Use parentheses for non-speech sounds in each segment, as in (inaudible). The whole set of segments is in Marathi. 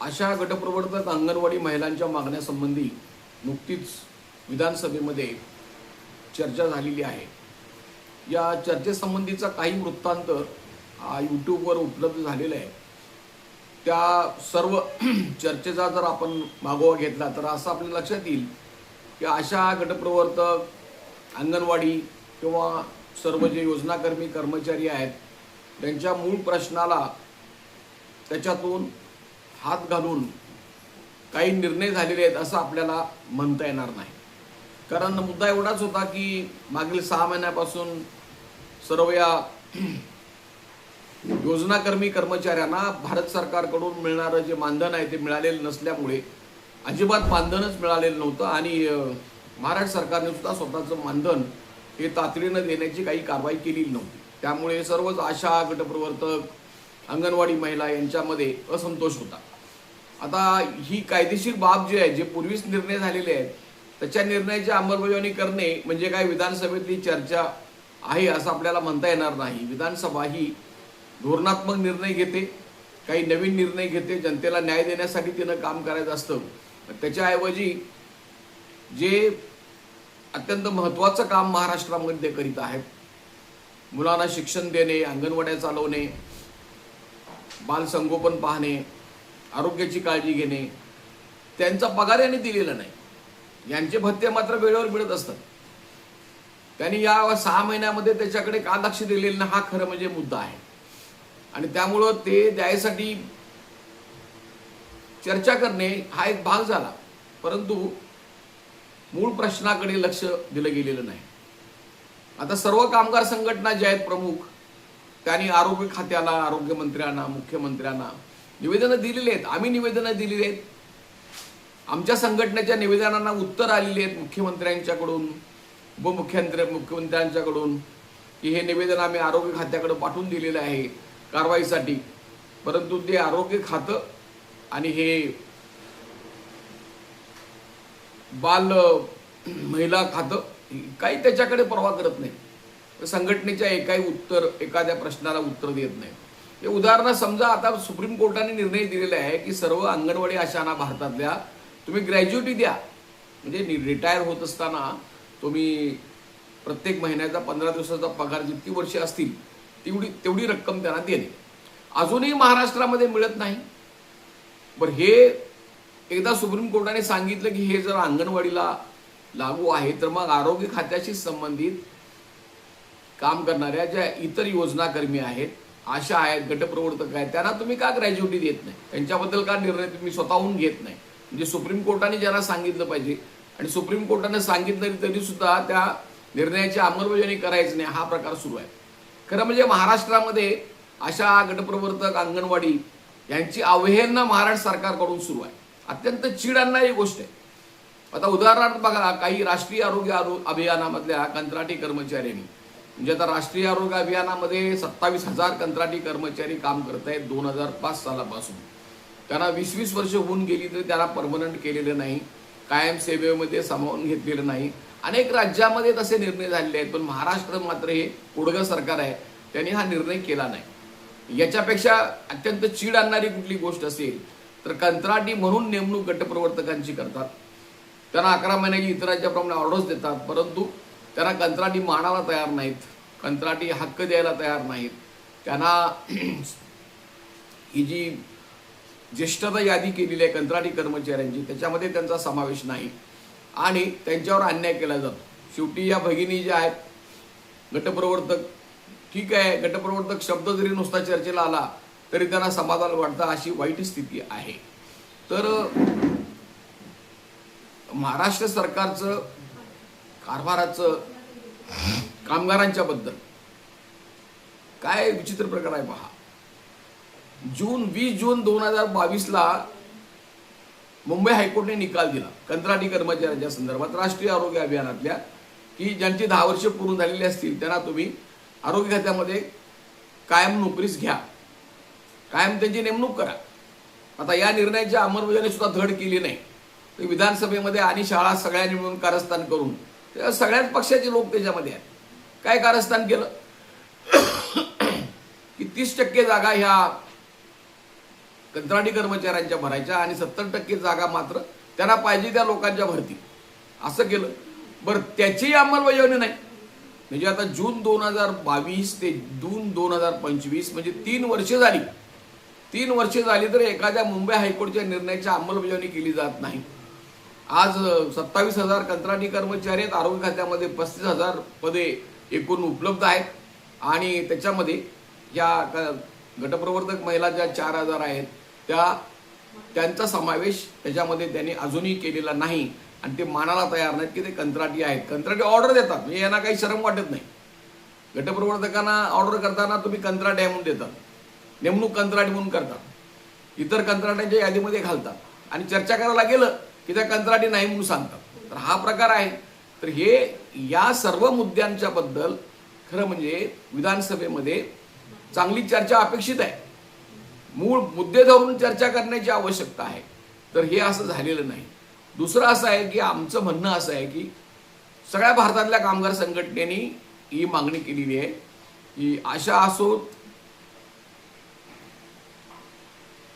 अशा गटप्रवर्तक अंगणवाडी महिलांच्या मागण्यासंबंधी नुकतीच विधानसभेमध्ये चर्चा झालेली आहे. या चर्चेसंबंधीचा काही वृत्तांत हा यूट्यूबवर उपलब्ध झालेला आहे. त्या सर्व (clears throat) चर्चेचा जर आपण मागोवा घेतला तर असं आपल्या लक्षात येईल की अशा गटप्रवर्तक अंगणवाडी किंवा सर्व जे योजनाकर्मी कर्मचारी आहेत त्यांच्या मूळ प्रश्नाला त्याच्यातून हात घालून काही निर्णय झालेले आहेत असं आपल्याला म्हणता येणार नाही. कारण मुद्दा एवढाच होता की मागील सहा महिन्यापासून सर्व या (clears throat) योजनाकर्मी कर्मचाऱ्यांना भारत सरकारकडून मिळणारं जे मानधन आहे ते मिळालेलं नसल्यामुळे अजिबात मानधनच मिळालेलं नव्हतं आणि महाराष्ट्र सरकारने सुद्धा स्वतःचं मानधन हे तातडीनं देण्याची काही कारवाई केलेली नव्हती. त्यामुळे सर्वच आशा गटप्रवर्तक अंगणवाडी महिला यांच्यामध्ये असंतोष होता. आता ही कायदेशीर बाब जी आहे जे पूर्वीच निर्णय झालेले आहेत त्याच्या निर्णयाची अंमलबजावणी करणे म्हणजे काय? विधानसभेतली चर्चा आहे असं आपल्याला म्हणता येणार नाही. विधानसभा ही धोरणात्मक निर्णय घेते काही नवीन निर्णय घेते जनतेला न्याय देण्यासाठी तिनं काम करायचं असतं. त्याच्याऐवजी जे अत्यंत महत्त्वाचं काम महाराष्ट्रामध्ये ते करीत आहेत मुलांना शिक्षण देणे अंगणवाड्या चालवणे बालसंगोपन पाहणे आरोग्याची काळजी घेणे त्यांचा पगार यांनी दिलेला नाही. यांचे भत्ते मात्र वेळेवर मिळत असतात. त्यांनी या सहा महिन्यामध्ये त्याच्याकडे का लक्ष दिलेलं नाही हा खरं म्हणजे मुद्दा आहे. आणि त्यामुळं ते द्यायसाठी चर्चा करणे हा एक भाग झाला. परंतु मूळ प्रश्नाकडे लक्ष दिलं गेलेलं नाही. आता सर्व कामगार संघटना ज्या आहेत प्रमुख त्यांनी आरोग्य खात्याला आरोग्यमंत्र्यांना मुख्यमंत्र्यांना निवेदनं दिलेली आहेत. आम्ही निवेदनं दिलेली आहेत. आमच्या संघटनेच्या निवेदनांना उत्तर आलेली आहेत मुख्यमंत्र्यांच्याकडून उपमुख्यमंत्री मुख्यमंत्र्यांच्याकडून की हे निवेदन आम्ही आरोग्य खात्याकडे पाठवून दिलेलं आहे कारवाईसाठी. परंतु ते आरोग्य खातं आणि हे बाल महिला खातं काही त्याच्याकडे परवा करत नाही. संघटनेच्या एकाही उत्तर एखाद्या प्रश्नाला उत्तर देत नाही. उदाहरण समजा आता सुप्रीम कोर्टाने निर्णय दिलेला आहे की सर्व अंगणवाडी आशांना भारतातल्या तुम्ही ग्रॅज्युएटी द्या. म्हणजे रिटायर होत असताना तुम्ही प्रत्येक महिन्याचा पंधरा दिवसाचा पगार जितकी वर्ष असतील तेवढी तेवढी रक्कम त्यांना देणे. अजूनही महाराष्ट्रामध्ये मिळत नाही. बरं हे एकदा सुप्रीम कोर्टाने सांगितलं की हे जर अंगणवाडीला लागू आहे तर मग आरोग्य खात्याशी संबंधित काम करणाऱ्या ज्या इतर योजनाकर्मी आहेत आशा आहेत गटप्रवर्तक आहेत त्यांना तुम्ही का ग्रॅज्युटी देत नाही? त्यांच्याबद्दल का निर्णय तुम्ही स्वतःहून घेत नाही? म्हणजे सुप्रीम कोर्टाने ज्यांना सांगितलं पाहिजे आणि सुप्रीम कोर्टाने सांगितलं तरी सुद्धा त्या निर्णयाची अंमलबजावणी करायची नाही हा प्रकार सुरू आहे. खरं म्हणजे महाराष्ट्रामध्ये अशा गटप्रवर्तक अंगणवाडी यांची अवहेलना महाराष्ट्र सरकारकडून सुरू आहे. अत्यंत चीड आणणारी गोष्ट आहे. आता उदाहरणार्थ बघा काही राष्ट्रीय आरोग्य अभियानामधल्या कंत्राटी कर्मचाऱ्यांनी म्हणजे आता राष्ट्रीय आरोग्य अभियानामध्ये सत्तावीस हजार कंत्राटी कर्मचारी काम करत आहेत दोन हजार पाच सालापासून. त्यांना वीस वीस वर्ष होऊन गेली तरी त्यांना परमनंट केलेलं नाही. कायम सेवेमध्ये सामावून घेतलेलं नाही. अनेक राज्यामध्ये तसे निर्णय झालेले आहेत पण महाराष्ट्र मात्र हे पुढगं सरकार आहे. त्यांनी हा निर्णय केला नाही. याच्यापेक्षा अत्यंत चीड आणणारी कुठली गोष्ट असेल तर कंत्राटी म्हणून नेमणूक गटप्रवर्तकांची करतात. त्यांना अकरा महिन्याची इतरांच्याप्रमाणे ऑर्डर्स देतात परंतु त्यांना कंत्राटी मानायला तयार नाहीत. कंत्राटी हक्क द्यायला तयार नाहीत. त्यांना ही जी ज्येष्ठता यादी केलेली आहे कंत्राटी कर्मचाऱ्यांची त्याच्यामध्ये त्यांचा समावेश नाही. आणि त्यांच्यावर अन्याय केला जातो. शेवटी या भगिनी ज्या आहेत गटप्रवर्तक ठीक आहे गटप्रवर्तक शब्द जरी नुसता चर्चेला आला तरी त्यांना समाधान वाटतं अशी वाईट स्थिती आहे. तर महाराष्ट्र सरकारचं कारभाराचं कामगारांच्या बद्दल काय विचित्र प्रकार आहे पहा. जून वीस जून दोन हजार बावीसला मुंबई हायकोर्टने निकाल दिला. कंत्राटी कर्मचाऱ्यांच्या संदर्भात राष्ट्रीय आरोग्य अभियानातल्या की ज्यांची दहा वर्ष पूर्ण झालेली असतील त्यांना तुम्ही आरोग्य खात्यामध्ये कायम नोकरीस घ्या. कायम त्यांची नेमणूक करा. आता या निर्णयाची अंमलबजावणी सुद्धा धड केली नाही. तर विधानसभेमध्ये आणि शाळा सगळ्यांनी मिळून कारस्थान करून सगळ्याच पक्षाचे लोक त्याच्यामध्ये आहेत. काय कारस्थान केलं? की तीस टक्के जागा ह्या कंत्राटी कर्मचाऱ्यांच्या भरायच्या आणि सत्तर टक्के जागा मात्र त्यांना पाहिजे त्या लोकांच्या भरती असं केलं. बरं त्याचीही अंमलबजावणी नाही. म्हणजे आता जून दोन हजार बावीस ते जून दोन हजार पंचवीस म्हणजे तीन वर्षे झाली. तीन वर्षे झाली तर एखाद्या मुंबई हायकोर्टच्या निर्णयाची अंमलबजावणी केली जात नाही. आज सत्तावीस हजार कंत्राटी कर्मचारी आहेत. आरोग्य खात्यामध्ये पस्तीस हजार पदे एकूण उपलब्ध आहेत. आणि त्याच्यामध्ये या क- गटप्रवर्तक महिला ज्या चार हजार आहेत त्या त्यांचा समावेश त्याच्यामध्ये त्यांनी अजूनही केलेला नाही. आणि ते मानाला तयार नाहीत की ते कंत्राटी आहेत. कंत्राटी ऑर्डर देतात. म्हणजे यांना काही शरम वाटत नाही. गटप्रवर्तकांना ऑर्डर करताना तुम्ही कंत्राटी आहे म्हणून देतात. नेमणूक कंत्राटी म्हणून करतात. इतर कंत्राट्यांच्या यादीमध्ये घालतात. आणि चर्चा करायला गेलं की त्या कंत्राटी नाही म्हणून सांगतात. तर हा प्रकार आहे. तर हे या सर्व मुद्द्यांच्या बद्दल खरं म्हणजे विधानसभेमध्ये चांगली चर्चा अपेक्षित आहे. मूळ मुद्दे धरून चर्चा करण्याची आवश्यकता आहे. तर हे असं झालेलं नाही. दुसरं असं आहे की आमचं म्हणणं असं आहे की सगळ्या भारतातल्या कामगार संघटनेनी ही मागणी केलेली आहे की आशा असोत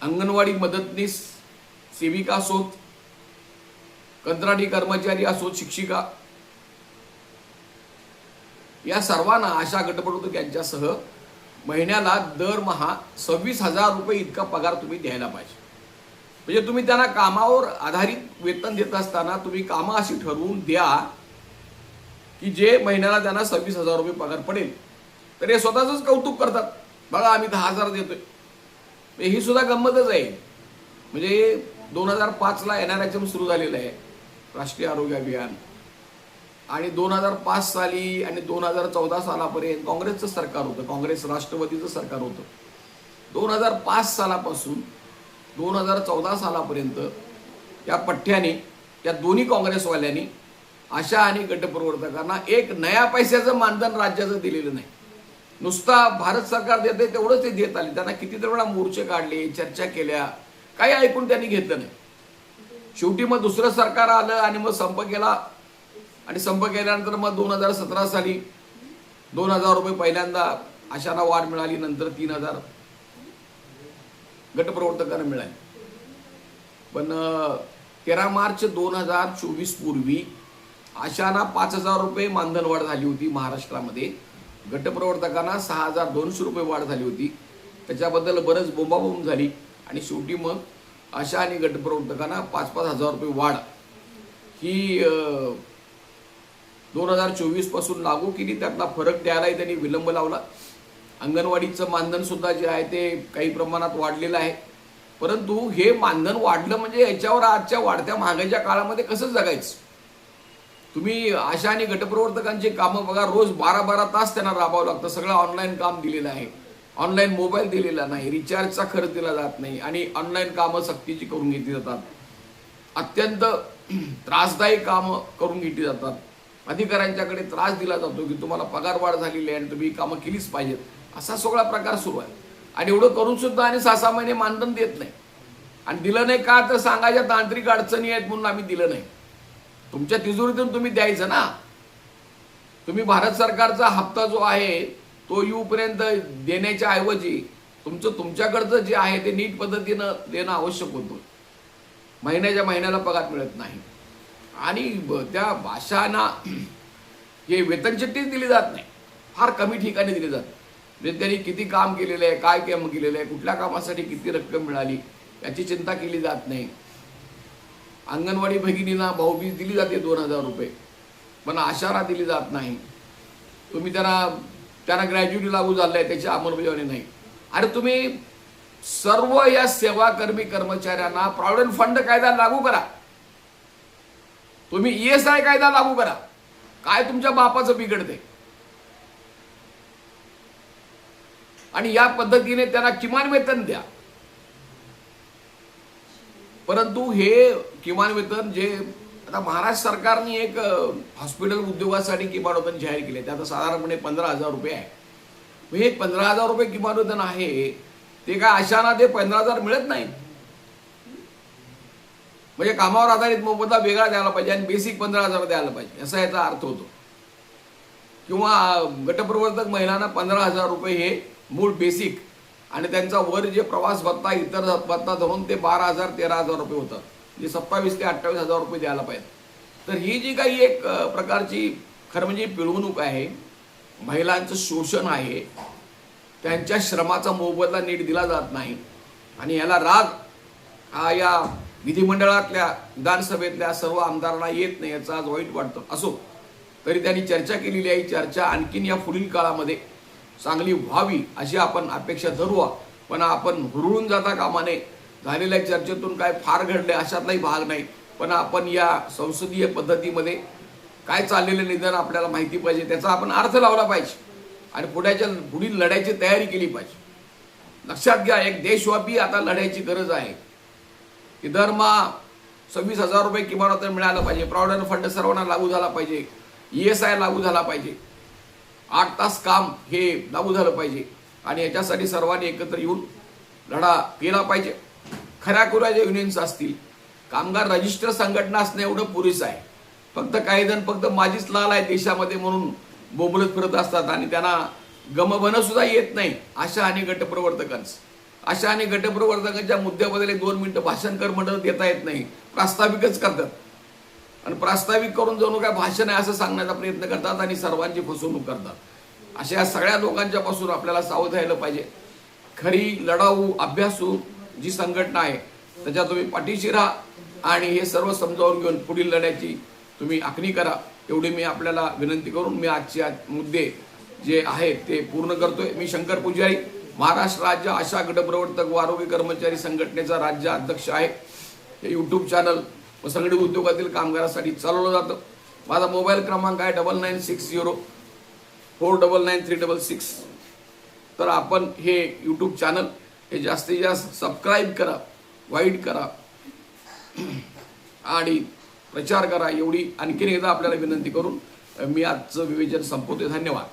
अंगणवाडी मदतनीस सेविका असोत कंत्राटी कर्मचारी असोत शिक्षिका. या सर्वांना आशा गटपटूक यांच्यासह महिन्याला दरमहा सव्वीस हजार रुपये इतका पगार तुम्ही द्यायला पाहिजे. म्हणजे तुम्ही त्यांना कामावर आधारित वेतन देत असताना तुम्ही कामं अशी ठरवून द्या की जे महिन्याला त्यांना सव्वीस हजार रुपये पगार पडेल. तर हे स्वतःच कौतुक करतात. बघा आम्ही दहा हजार देतोय. ही सुद्धा गंमतच आहे. म्हणजे दोन हजार पाचला एन आर एच एम सुरू झालेलं आहे. राष्ट्रीय आरोग्य अभियान. आणि दोन हजार पाच साली आणि दोन हजार चौदा सालापर्यंत काँग्रेसचं सरकार होतं. काँग्रेस राष्ट्रवादीचं सरकार होतं. दोन हजार पाच सालापासून दोन हजार चौदा सालापर्यंत या पठ्ठ्याने या दोन्ही काँग्रेसवाल्यांनी आशा आणि गटप्रवर्तकांना एक नया पैशाचं मानधन राज्याचं दिलेलं नाही. नुसता भारत सरकार देते तेवढंच ते देत आले. त्यांना कितीतरी वेळा मोर्चे काढले चर्चा केल्या. काही ऐकून त्यांनी घेतलं नाही. शेवटी मग दुसरं सरकार आलं आणि मग संप केला. आणि संप केल्यानंतर मग दोन हजार सतरा साली दोन हजार रुपये पहिल्यांदा आशाला वाढ मिळाली नंतर तीन हजार गटप्रवर्तकांना मिळाली. पण तेरा मार्च दोन हजार चोवीस पूर्वी आशाना पाच हजार रुपये मानधन वाढ झाली होती महाराष्ट्रामध्ये. गटप्रवर्तकांना सहा हजार दोनशे रुपये वाढ झाली होती. त्याच्याबद्दल बरंच बोंबाबोंब झाली आणि शेवटी मग आशा आणि गटप्रवर्तकांना पाच पाच हजार रुपये वाढ. ही दोन हजार चोवीसपासून लागू केली त्यातला फरक द्यायलाही त्यांनी विलंब लावला. अंगणवाडीचं मानधन सुद्धा जे आहे ते काही प्रमाणात वाढलेलं आहे. परंतु हे मानधन वाढलं म्हणजे याच्यावर आजच्या वाढत्या महागाईच्या काळामध्ये कसं जगायचं? तुम्ही आशा आणि गटप्रवर्तकांची कामं बघा रोज बारा बारा तास त्यांना राबावं लागतं. सगळं ऑनलाईन काम दिलेलं आहे. ऑनलाईन मोबाईल दिलेला नाही रिचार्जचा खर्च दिला जात नाही आणि ऑनलाईन कामं सक्तीची करून घेतली जातात. अत्यंत त्रासदायी कामं करून घेतली जातात. अधिकाऱ्यांच्याकडे त्रास दिला जातो की तुम्हाला पगार वाढ झालेली आहे आणि तुम्ही ही कामं केलीच पाहिजेत. असा सगळा प्रकार सुरू आहे. आणि एवढं करून सुद्धा आणि सहा सहा महिने मानधन देत नाही. आणि दिलं नाही का तर सांगायच्या तांत्रिक अडचणी आहेत म्हणून आम्ही दिलं नाही. तुमच्या तिजोरीतून तुम्ही द्यायचं ना? तुम्ही भारत सरकारचा हप्ता जो आहे तो येऊपर्यंत देण्याच्या ऐवजी तुमचं तुमच्याकडचं जे आहे ते नीट पद्धतीनं देणं आवश्यक होतं. महिन्याच्या महिन्याला पगार मिळत नाही. आणि त्या भाषांना हे वेतनचिठ्ठीच दिली जात नाही. फार कमी ठिकाणी दिली जात. म्हणजे त्यांनी किती काम केलेलं आहे काय काम केलेलं आहे कुठल्या कामासाठी किती रक्कम मिळाली याची चिंता केली जात नाही. अंगणवाडी भगिनींना भाऊबीज दिली जाते दोन हजार रुपये पण आशारा दिली जात नाही. तुम्ही त्यांना त्यांना ग्रॅज्युटी लागू झालं आहे त्याची अंमलबजावणी नाही. अरे तुम्ही सर्व या सेवाकर्मी कर्मचाऱ्यांना प्रॉव्हिडंट फंड कायदा लागू करा. तुम्ही ई एस आय कायदा लागू करा. काय तुमच्या बापाचं बिघडते आणि या पद्धतीने त्यांना किमान वेतन द्या. परंतु हे किमान वेतन जे आता महाराष्ट्र सरकारने एक हॉस्पिटल उद्योगासाठी किमान वेतन जाहीर केले. त्यात साधारणपणे पंधरा हजार रुपये आहे. हे पंधरा हजार रुपये किमान वेतन आहे ते काय अशाना ते पंधरा हजार मिळत नाही म्हणजे कामावर आधारित मोबदला वेगळा द्यायला पाहिजे आणि बेसिक पंधरा हजार द्यायला पाहिजे. असा याचा अर्थ होतो. किंवा गटप्रवर्तक महिलांना पंधरा हजार रुपये हे मूळ बेसिक आणि त्यांचा वर जे प्रवास भत्ता इतर भत्ता धरून ते बारा हजार तेरा हजार रुपये होतं म्हणजे सत्तावीस ते अठ्ठावीस हजार रुपये द्यायला पाहिजे. तर ही जी काही एक प्रकारची खरं म्हणजे पिळवणूक आहे महिलांचं शोषण आहे त्यांच्या श्रमाचा मोबदला नीट दिला जात नाही आणि याला राग हा या विधिमंडळातल्या विधानसभेतल्या सर्व आमदारांना येत नाही याचा आज वाईट वाटतं. असो तरी त्यांनी चर्चा केलेली आहे. चर्चा आणखीन या पुढील काळामध्ये चांगली व्हावी अशी आपण अपेक्षा धरूया पण आपण हुरळून जाता कामाने झालेल्या चर्चेतून काय फार घडले अशातलाही भाग नाही. पण आपण या संसदीय पद्धतीमध्ये काय चाललेलं निदान आपल्याला माहिती पाहिजे त्याचा आपण अर्थ लावला पाहिजे. आणि पुढ्याच्या पुढील लढ्याची तयारी केली पाहिजे. लक्षात घ्या एक देशव्यापी आता लढ्याची गरज आहे. की दरमा सव्वीस हजार रुपये किमान तर मिळालं पाहिजे. प्रॉव्हिडंट फंड सर्वांना लागू झाला पाहिजे. ई एस आय लागू झाला पाहिजे. आठ तास काम हे लागू झालं पाहिजे. आणि याच्यासाठी सर्वांनी एकत्र येऊन लढा केला पाहिजे. खऱ्याखुऱ्या ज्या युनियन्स असतील कामगार रजिस्टर संघटना असणं एवढं पुरेसं आहे. फक्त काही जण फक्त माझीच लाल आहे देशामध्ये म्हणून बोबलत फिरत असतात आणि त्यांना गमभनं सुद्धा येत नाही अशा आणि गटप्रवर्तकांच. अशा आणि गटप्रवर्तकांच्या मुद्द्याबद्दल एक दोन मिनटं भाषण कर म्हणत देता येत नाही प्रास्ताविकच करतात. आणि प्रास्ताविक करून जणू काय भाषण आहे असं सांगण्याचा प्रयत्न करतात आणि सर्वांची फसवणूक करतात. अशा या सगळ्या लोकांच्यापासून आपल्याला सावध राहिलं पाहिजे. खरी लढाऊ अभ्यासू जी संघटना आहे त्याच्या तुम्ही पाठीशी राहा आणि हे सर्व समजावून घेऊन पुढील लढ्याची तुम्ही आखणी करा. एवढी मी आपल्याला विनंती करून मी आजचे आज मुद्दे जे आहेत ते पूर्ण करतोय. मी शंकर पुजारी महाराष्ट्र राज्य आशा गटप्रवर्तक व आरोग्य कर्मचारी संघटनेचा राज्य अध्यक्ष आहे. हे यूट्यूब चॅनल व संगणक उद्योगातील कामगारासाठी चालवलं जातं. माझा मोबाईल क्रमांक आहे double nine six zero four double nine three double six. तर आपण हे यूट्यूब चॅनल हे जास्तीत जास्त सबस्क्राईब करा वाईट करा. (clears throat) आणि प्रचार करा एवढी आणखीन एकदा आपल्याला विनंती करून मी आजचं विवेचन संपवते धन्यवाद.